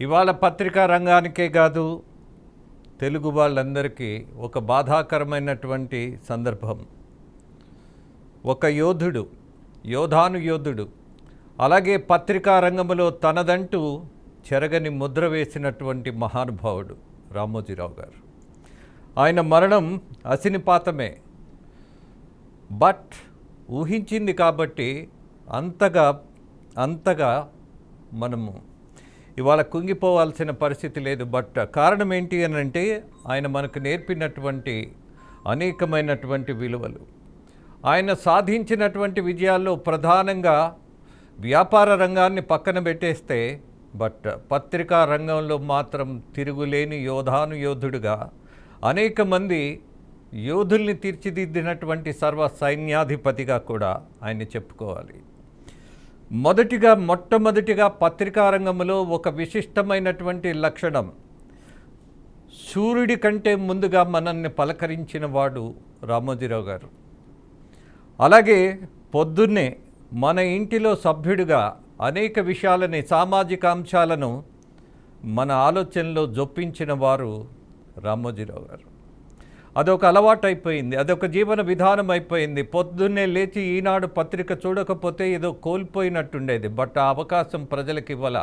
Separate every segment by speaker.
Speaker 1: ఇవాళ పత్రికా రంగానికే కాదు తెలుగు వాళ్ళందరికీ ఒక బాధాకరమైనటువంటి సందర్భం. ఒక యోధుడు యోధాను యోధుడు అలాగే పత్రికా రంగంలో తనదంటూ చెరగని ముద్ర వేసినటువంటి మహానుభావుడు రామోజీరావు గారు. ఆయన మరణం అసినిపాతమే బట్ ఊహించింది కాబట్టి అంతగా అంతగా మనము ఇవాళ కుంగిపోవాల్సిన పరిస్థితి లేదు. బట్ కారణం ఏంటి అని అంటే ఆయన మనకు నేర్పినటువంటి అనేకమైనటువంటి విలువలు. ఆయన సాధించినటువంటి విజయాల్లో ప్రధానంగా వ్యాపార రంగాన్ని పక్కన పెట్టేస్తే బట్ పత్రికా రంగంలో మాత్రం తిరుగులేని యోధాను యోధుడుగా అనేక మంది యోధుల్ని తీర్చిదిద్దినటువంటి సర్వ సైన్యాధిపతిగా కూడా ఆయన్ని చెప్పుకోవాలి. మొదటిగా మొట్టమొదటిగా పత్రికా రంగంలో ఒక విశిష్టమైనటువంటి లక్షణం. సూర్యుడి కంటే ముందుగా మనల్ని పలకరించిన వాడు రామోజీరావు గారు. అలాగే పొద్దున్నే మన ఇంటిలో సభ్యుడిగా అనేక విషయాలని సామాజిక అంశాలను మన ఆలోచనలో జొప్పించిన వారు రామోజీరావు గారు. అదొక అలవాటు అయిపోయింది అదొక జీవన విధానం అయిపోయింది పొద్దున్నే లేచి ఈనాడు పత్రిక చూడకపోతే ఏదో కోల్పోయినట్టుండేది బట్ ఆ అవకాశం ప్రజలకు ఇవ్వాల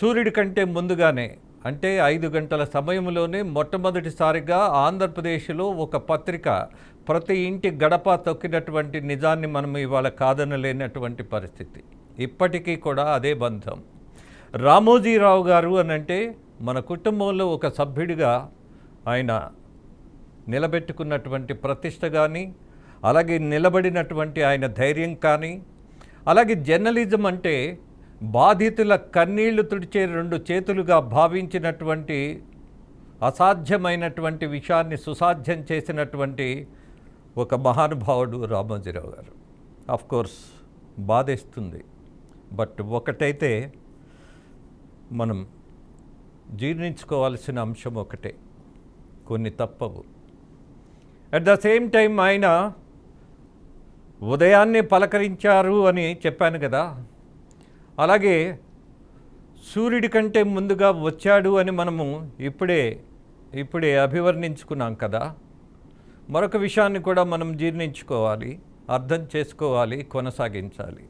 Speaker 1: సూర్యుడి కంటే ముందుగానే అంటే ఐదు గంటల సమయంలోనే మొట్టమొదటిసారిగా ఆంధ్రప్రదేశ్లో ఒక పత్రిక ప్రతి ఇంటి గడప తొక్కినటువంటి నిజాన్ని మనం ఇవాళ కాదనలేనటువంటి పరిస్థితి. ఇప్పటికీ కూడా అదే బంధం. రామోజీరావు గారు అని అంటే మన కుటుంబంలో ఒక సభ్యుడిగా ఆయన నిలబెట్టుకున్నటువంటి ప్రతిష్ట కానీ అలాగే నిలబడినటువంటి ఆయన ధైర్యం కానీ అలాగే జర్నలిజం అంటే బాధితుల కన్నీళ్ళు తుడిచే రెండు చేతులుగా భావించినటువంటి అసాధ్యమైనటువంటి విషయాన్ని సుసాధ్యం చేసినటువంటి ఒక మహానుభావుడు రామోజీరావు గారు. ఆఫ్ కోర్స్ బాధేస్తుంది. బట్ ఒకటైతే మనం జీర్ణించుకోవాల్సిన అంశం ఒకటే. కొన్ని తప్పవు. అట్ ద సేమ్ టైం ఆయన ఉదయాన్నే పలకరించారు అని చెప్పాను కదా. అలాగే సూర్యుడి కంటే ముందుగా వచ్చాడు అని మనము ఇప్పుడే ఇప్పుడే అభివర్ణించుకున్నాం కదా. మరొక విషయాన్ని కూడా మనం జీర్ణించుకోవాలి అర్థం చేసుకోవాలి కొనసాగించాలి.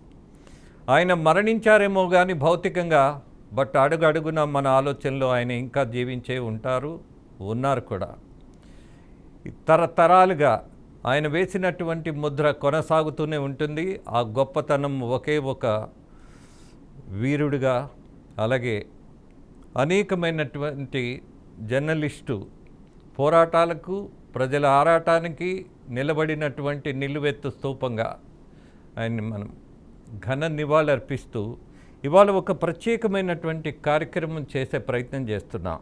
Speaker 1: ఆయన మరణించారేమో కానీ భౌతికంగా బట్ అడుగడుగున మన ఆలోచనలో ఆయన ఇంకా జీవించే ఉంటారు ఉన్నారు కూడా. తరతరాలుగా ఆయన వేసినటువంటి ముద్ర కొనసాగుతూనే ఉంటుంది. ఆ గొప్పతనం ఒకే ఒక వీరుడిగా అలాగే అనేకమైనటువంటి జర్నలిస్టు పోరాటాలకు ప్రజల ఆరాటానికి నిలబడినటువంటి నిలువెత్తు స్తూపంగా ఆయన్ని మనం ఘన నివాళులర్పిస్తూ ఇవాళ ఒక ప్రత్యేకమైనటువంటి కార్యక్రమం చేసే ప్రయత్నం చేస్తున్నాం.